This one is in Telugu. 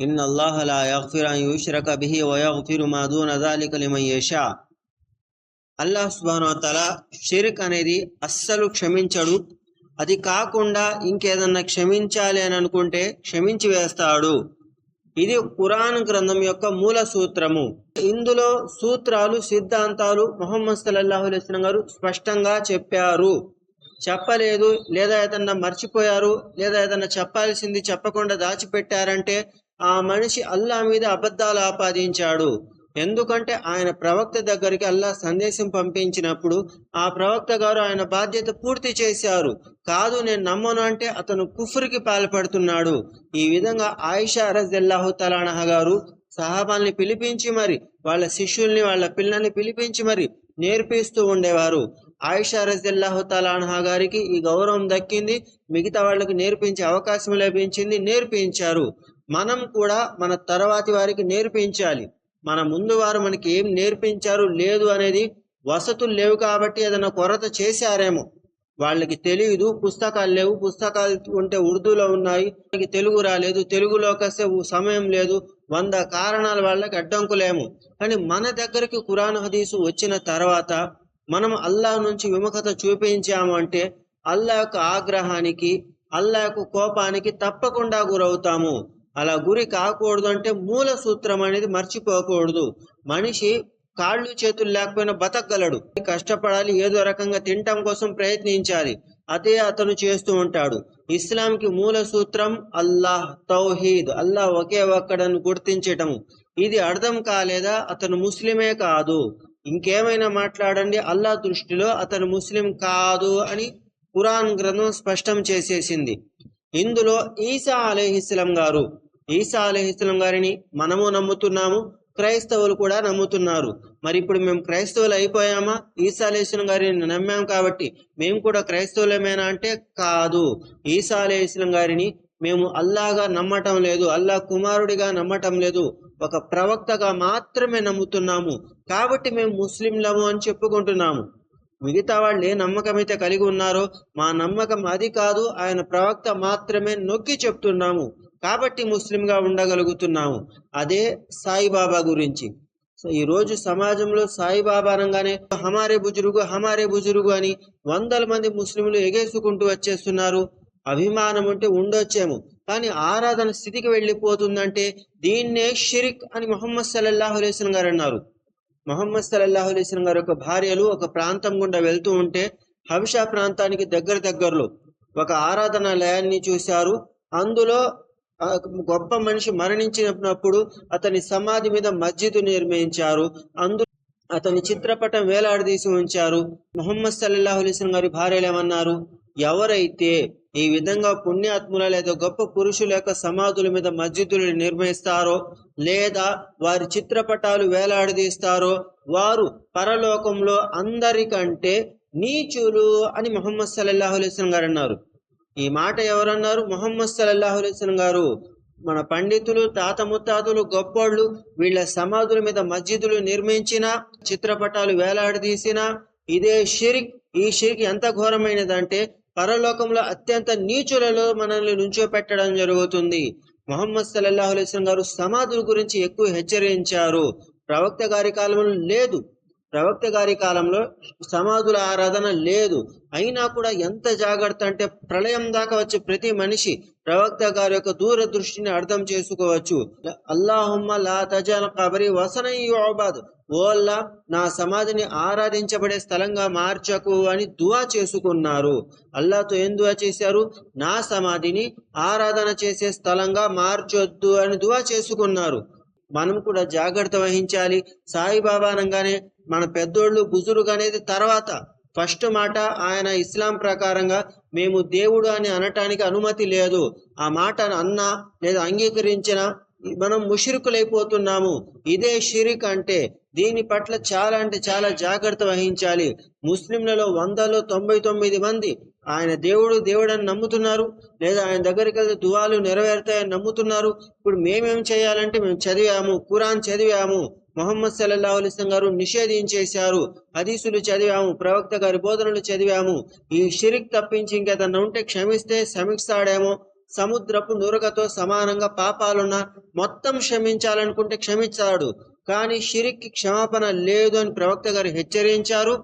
ఇన్ الله لا يغفر ان يشرك به ويغفر ما دون ذلك لمن يشاء. అల్లాహ్ సుబాను తల షిరిక్ షిర్క్ అనేది అస్సలు క్షమించడు. అది కాకుండా ఇంకేదన్నా క్షమించాలి అని అనుకుంటే క్షమించి వేస్తాడు. ఇది పురాణ గ్రంథం యొక్క మూల సూత్రము. ఇందులో సూత్రాలు సిద్ధాంతాలు మొహమ్మద్ సల్లల్లాహు అలైహి గారు స్పష్టంగా చెప్పారు. చెప్పలేదు లేదా ఏదన్నా మర్చిపోయారు లేదా ఏదన్నా చెప్పాల్సింది చెప్పకుండా దాచిపెట్టారంటే ఆ మనిషి అల్లా మీద అబద్ధాలు ఆపాదించాడు. ఎందుకంటే ఆయన ప్రవక్త దగ్గరికి అల్లా సందేశం పంపించినప్పుడు ఆ ప్రవక్త గారు ఆయన బాధ్యత పూర్తి చేశారు. కాదు నేను నమ్మను అంటే అతను కుఫురికి పాల్పడుతున్నాడు. ఈ విధంగా ఆయిషా రజల్లాహు తలానహ గారు సహాబాల్ని పిలిపించి మరి వాళ్ళ శిష్యుల్ని వాళ్ళ పిల్లల్ని పిలిపించి మరి నేర్పిస్తూ ఉండేవారు. ఆయిషా రజల్లాహు తలానహ గారికి ఈ గౌరవం దక్కింది. మిగతా వాళ్ళకి నేర్పించే అవకాశం లభించింది. నేర్పించారు. మనం కూడా మన తర్వాతి వారికి నేర్పించాలి. మన ముందు వారు మనకి ఏం నేర్పించారు లేదు అనేది వసతులు లేవు కాబట్టి ఏదైనా కొరత చేశారేమో. వాళ్ళకి తెలియదు పుస్తకాలు లేవు పుస్తకాలు ఉంటే ఉర్దూలో ఉన్నాయి వాళ్ళకి తెలుగు రాలేదు తెలుగులోకి సమయం లేదు వంద కారణాల వాళ్ళకి అడ్డంకులేము. కానీ మన దగ్గరికి కురాన్ హదీసు వచ్చిన తర్వాత మనం అల్లాహ్ నుంచి విముఖత చూపించాము అంటే అల్లా యొక్క ఆగ్రహానికి అల్లా యొక్క కోపానికి తప్పకుండా గురవుతాము. అలా గురి కాకూడదు అంటే మూల సూత్రం అనేది మర్చిపోకూడదు. మనిషి కాళ్ళు చేతులు లేకపోయినా బతకగలడు. కష్టపడాలి ఏదో రకంగా తినటం కోసం ప్రయత్నించాలి. అదే అతను చేస్తూ ఉంటాడు. ఇస్లాంకి మూల సూత్రం అల్లాహ్ తౌహీద్. అల్లాహ్ ఒకే ఒక్కడని గుర్తించటము ఇది అర్థం కాలేదా? అతను ముస్లిమే కాదు. ఇంకేమైనా మాట్లాడండి? అల్లా దృష్టిలో అతను ముస్లిం కాదు అని ఖురాన్ గ్రంథం స్పష్టం చేసేసింది. ఇందులో ఈసా అలీహిస్లం గారు ఈసా అలహిస్లం గారిని మనము నమ్ముతున్నాము క్రైస్తవులు కూడా నమ్ముతున్నారు. మరి ఇప్పుడు మేము క్రైస్తవులు అయిపోయామా? ఈసా గారిని నమ్మాం కాబట్టి మేము కూడా క్రైస్తవులమేనా అంటే కాదు. ఈసా గారిని మేము అల్లాగా నమ్మటం లేదు అల్లా కుమారుడిగా నమ్మటం లేదు. ఒక ప్రవక్తగా మాత్రమే నమ్ముతున్నాము. కాబట్టి మేము ముస్లింలము అని చెప్పుకుంటున్నాము. మిగతా వాళ్ళు ఏ నమ్మకం అయితే కలిగి ఉన్నారో మా నమ్మకం అది కాదు ఆయన ప్రవక్త మాత్రమే నొక్కి చెప్తున్నాము. కాబట్టి ముస్లింగా ఉండగలుగుతున్నాము. అదే సాయిబాబా గురించి. సో ఈరోజు సమాజంలో సాయిబాబా అనగానే హమారే బుజురుగు హమారే బుజురుగు అని వందల మంది ముస్లింలు ఎగేసుకుంటూ వచ్చేస్తున్నారు. అభిమానం ఉంటే ఉండొచ్చేమో. కానీ ఆరాధన స్థితికి వెళ్ళిపోతుందంటే దీన్నే షిరిక్ అని మొహమ్మద్ సల్లల్లాహు అలైస్లం గారు అన్నారు. మొహమ్మద్ సల్లల్లాహు అలైస్లం గారు ఒక భార్యలు ఒక ప్రాంతం గుండా వెళ్తూ ఉంటే హబిషా ప్రాంతానికి దగ్గర దగ్గరలో ఒక ఆరాధనాలయాన్ని చూశారు. అందులో గొప్ప మనిషి మరణించినప్పుడు అతని సమాధి మీద మస్జిద్ నిర్మించారు. అందు అతని చిత్రపటం వేలాడదీసి ఉంచారు. మొహమ్మద్ సల్లాహు అలీస్లం గారి భార్యలు ఏమన్నారు? ఎవరైతే ఈ విధంగా పుణ్యాత్ముల లేదా గొప్ప పురుషుల యొక్క సమాధుల మీద మస్జిదులు నిర్మిస్తారో లేదా వారి చిత్రపటాలు వేలాడదీస్తారో వారు పరలోకంలో అందరికంటే నీచులు అని మొహమ్మద్ సల్లల్లాహు గారు అన్నారు. ఈ మాట ఎవరన్నారు? మొహమ్మద్ సల్లల్లాహు అలైస్లం గారు. మన పండితులు తాత ముత్తాతలు గొప్పోళ్ళు వీళ్ళ సమాధుల మీద మస్జిదులు నిర్మించిన చిత్రపటాలు వేలాడదీసిన ఇదే షిరిక్ ఈ షిరిక్ ఎంత ఘోరమైనదంటే పరలోకంలో అత్యంత నీచులలో మనల్ని నుంచో పెట్టడం జరుగుతుంది. మొహమ్మద్ సల్లల్లాహు అలైస్లం గారు సమాధుల గురించి ఎక్కువ హెచ్చరించారు. ప్రవక్త గారి కాలంలో లేదు. ప్రవక్త గారి కాలంలో సమాధుల ఆరాధన లేదు. అయినా కూడా ఎంత జాగ్రత్త అంటే ప్రళయం దాకా వచ్చే ప్రతి మనిషి ప్రవక్త గారి యొక్క దూరదృష్టిని అర్థం చేసుకోవచ్చు. అల్లాహుమ్మ లా తజాల కబరి వసన ఓ అల్లా నా సమాధిని ఆరాధించబడే స్థలంగా మార్చకు అని దువా చేసుకున్నారు. అల్లాతో ఏం దువా చేశారు? నా సమాధిని ఆరాధన చేసే స్థలంగా మార్చొద్దు అని దువా చేసుకున్నారు. మనం కూడా జాగ్రత్త వహించాలి. సాయిబాబా అనగానే మన పెద్దోళ్ళు బుజురుగు అనేది తర్వాత ఫస్ట్ మాట ఆయన ఇస్లాం ప్రకారంగా మేము దేవుడు అని అనటానికి అనుమతి లేదు. ఆ మాట అన్నా లేదా అంగీకరించిన మనం ముషిరుకులైపోతున్నాము. ఇదే షిరిక్ అంటే దీని పట్ల చాలా అంటే చాలా జాగ్రత్త వహించాలి. ముస్లింలలో వందలో తొంభై తొమ్మిది మంది ఆయన దేవుడు దేవుడని నమ్ముతున్నారు. లేదా ఆయన దగ్గరికి వెళ్తే దువాలు నెరవేరుతాయని నమ్ముతున్నారు. ఇప్పుడు మేమేం చేయాలంటే మేము చదివాము ఖురాన్ చదివాము. మొహమ్మద్ సల్లల్లా అలిస్లం గారు నిషేధించేశారు. హదీసులు చదివాము ప్రవక్త గారి బోధనలు చదివాము. ఈ షిరిక్ తప్పించి ఇంకేదన్నా ఉంటే క్షమిస్తే క్షమిస్తాడేమో. సముద్రపు నురగతో సమానంగా పాపాలున్న మొత్తం క్షమించాలనుకుంటే క్షమించాడు కానీ షిరిక్కి క్షమాపణ లేదు అని ప్రవక్త గారు హెచ్చరించారు.